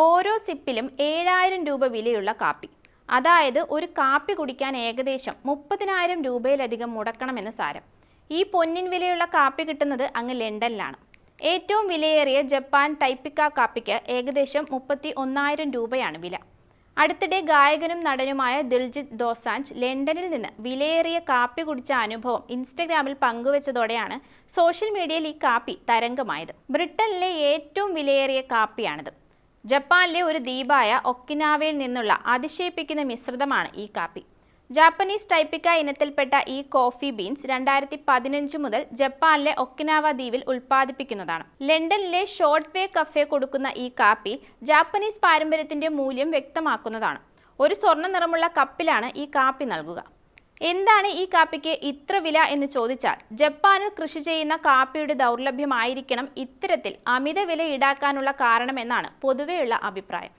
ഓരോ സിപ്പിലും ഏഴായിരം രൂപ വിലയുള്ള കാപ്പി. അതായത് ഒരു കാപ്പി കുടിക്കാൻ ഏകദേശം മുപ്പതിനായിരം രൂപയിലധികം മുടക്കണമെന്ന് സാരം. ഈ പൊന്നിൻ വിലയുള്ള കാപ്പി കിട്ടുന്നത് അങ്ങ് ലണ്ടനിലാണ്. ഏറ്റവും വിലയേറിയ ജപ്പാൻ ടൈപ്പിക്ക കാപ്പിക്ക് ഏകദേശം മുപ്പത്തി ഒന്നായിരം രൂപയാണ് വില. അടുത്തിടെ ഗായകനും നടനുമായ ദിൽജിത് ദോസാഞ്ച് ലണ്ടനിൽ നിന്ന് വിലയേറിയ കാപ്പി കുടിച്ച അനുഭവം ഇൻസ്റ്റഗ്രാമിൽ പങ്കുവച്ചതോടെയാണ് സോഷ്യൽ മീഡിയയിൽ ഈ കാപ്പി തരംഗമായത്. ബ്രിട്ടനിലെ ഏറ്റവും വിലയേറിയ കാപ്പിയാണിത്. ജപ്പാനിലെ ഒരു ദ്വീപായ ഒക്കിനാവയിൽ നിന്നുള്ള അതിശയിപ്പിക്കുന്ന മിശ്രിതമാണ് ഈ കാപ്പി. ജാപ്പനീസ് ടൈപ്പിക്ക ഇനത്തിൽപ്പെട്ട ഈ കോഫി ബീൻസ് രണ്ടായിരത്തി പതിനഞ്ച് മുതൽ ജപ്പാനിലെ ഒക്കിനാവ ദ്വീപിൽ ഉൽപ്പാദിപ്പിക്കുന്നതാണ്. ലണ്ടനിലെ ഷോർട്ട് വേ കഫേ കൊടുക്കുന്ന ഈ കാപ്പി ജാപ്പനീസ് പാരമ്പര്യത്തിന്റെ മൂല്യം വ്യക്തമാക്കുന്നതാണ്. ഒരു സ്വർണ നിറമുള്ള കപ്പിലാണ് ഈ കാപ്പി നൽകുക. എന്താണ് ഈ കാപ്പിക്ക് ഇത്ര വില എന്ന് ചോദിച്ചാൽ ജപ്പാനിൽ കൃഷി ചെയ്യുന്ന കാപ്പിയുടെ ദൗർലഭ്യമായിരിക്കണം ഇത്തരത്തിൽ അമിത വില ഈടാക്കാനുള്ള കാരണമെന്നാണ് പൊതുവെയുള്ള അഭിപ്രായം.